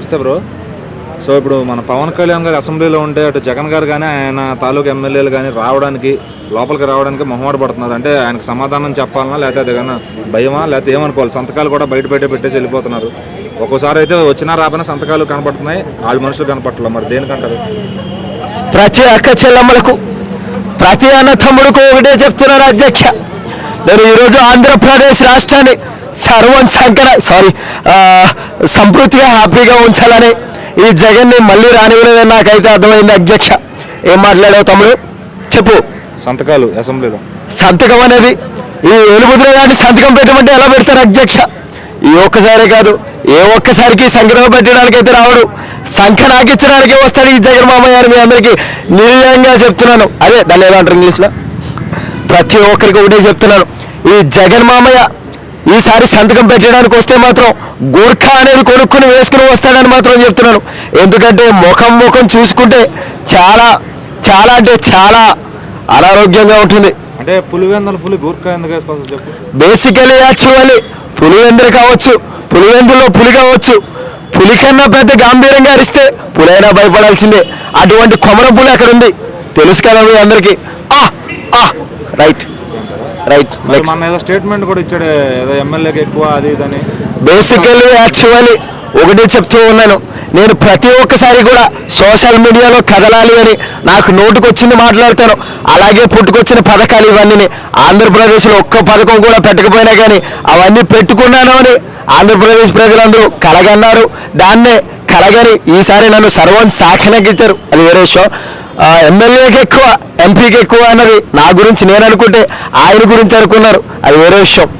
నమస్తే bro. So ఇప్పుడు మన పవన్ కళ్యాణ్ గారు అసెంబ్లీలో ఉంటే అటు జగన్ గారు కానీ ఆయన తాలూకు ఎమ్మెల్యేలు కానీ రావడానికి లోపలికి రావడానికి మొహమాట పడుతున్నారు. అంటే ఆయనకు సమాధానం చెప్పాలన్నా లేకపోతే అది భయమా లేకపోతే ఏమనుకోవాలి? సంతకాలు కూడా బయట బయట పెట్టేసి వెళ్ళిపోతున్నారు. ఒక్కోసారి అయితే వచ్చినా రాబోయినా సంతకాలు కనపడుతున్నాయి. వాళ్ళు మనుషులు కనపడలేదు మరి దేనికంటారు? ప్రతి అక్క చెల్లమ్మలకు ప్రతి అన్న తమ్ముడుకు ఒకటే చెప్తున్నారు అధ్యక్ష. నేను ఈరోజు ఆంధ్రప్రదేశ్ రాష్ట్రాన్ని సర్వం సంకర సారీ సంతృప్తిగా హ్యాపీగా ఉంచాలని ఈ జగన్ని మళ్ళీ రానివ్వలేదని నాకైతే అర్థమైంది అధ్యక్ష. ఏం మాట్లాడావు తమ్ముడు? చెప్పు. సంతకాలు అసెంబ్లీలో. సంతకం అనేది ఈ ఏలుముద్ర గారిని సంతకం పెట్టమంటే ఎలా పెడతారు అధ్యక్ష? ఈ ఒక్కసారి కాదు ఏ ఒక్కసారికి సంగ్రహం పెట్టడానికి అయితే రావడు సంఖ్య నాకిచ్చడానికే వస్తాడు ఈ జగన్ మామయ్య అని మీ అందరికీ. నిర్ణయంగా చెప్తున్నాను. అదే దాన్ని ఏమంటారు ఇంగ్లీష్లో? ప్రతి ఒక్కరికి ఒకటే చెప్తున్నాను. ఈ జగన్ మామయ్య ఈసారి సంతకం పెట్టడానికి వస్తే మాత్రం గూర్ఖా అనేది కొనుక్కుని వేసుకుని వస్తాడని మాత్రం చెప్తున్నాను. ఎందుకంటే ముఖం ముఖం చూసుకుంటే చాలా చాలా అంటే చాలా అనారోగ్యంగా ఉంటుంది. అంటే పులివెందల పులి గూర్ఖా ఎందుకు వేసుకోవచ్చు చెప్పు? బేసికలీ యాక్చువల్లీ పులివెందులు కావచ్చు పులివెందులో పులి కావచ్చు. పులి కన్నా పెద్ద గాంభీర్యంగా అరిస్తే పులైనా భయపడాల్సిందే. అటువంటి కొమర పులి అక్కడ ఉంది. తెలుసు కదా మీ అందరికీ. రైట్. రైట్ మన ఏదో స్టేట్మెంట్ కూడా ఇచ్చాడు ఏదో ఎమ్మెల్యేకి ఎక్కువ అది ఇదని బేసికల్లీ యాక్చువల్లీ ఒకటే చెప్తూ ఉన్నాను. నేను ప్రతి ఒక్కసారి కూడా సోషల్ మీడియాలో కదలాలి అని నాకు నోటుకొచ్చింది మాట్లాడతాను అలాగే పుట్టుకొచ్చిన పథకాలు ఇవన్నీ ఆంధ్రప్రదేశ్లో ఒక్క పథకం కూడా పెట్టకపోయినా కానీ అవన్నీ పెట్టుకున్నాను అని ఆంధ్రప్రదేశ్ ప్రజలందరూ కలగన్నారు. దాన్నే కలగని ఈసారి నన్ను సర్వం సాక్షినకిచ్చారు. అది వేరే విషయం ఆ, ఎమ్మెల్యేకి ఎక్కువ ఎంపీకి ఎక్కువ అన్నది నా గురించి నేను అనుకుంటే ఆయన గురించి అనుకున్నారు. అది వేరే విషయం.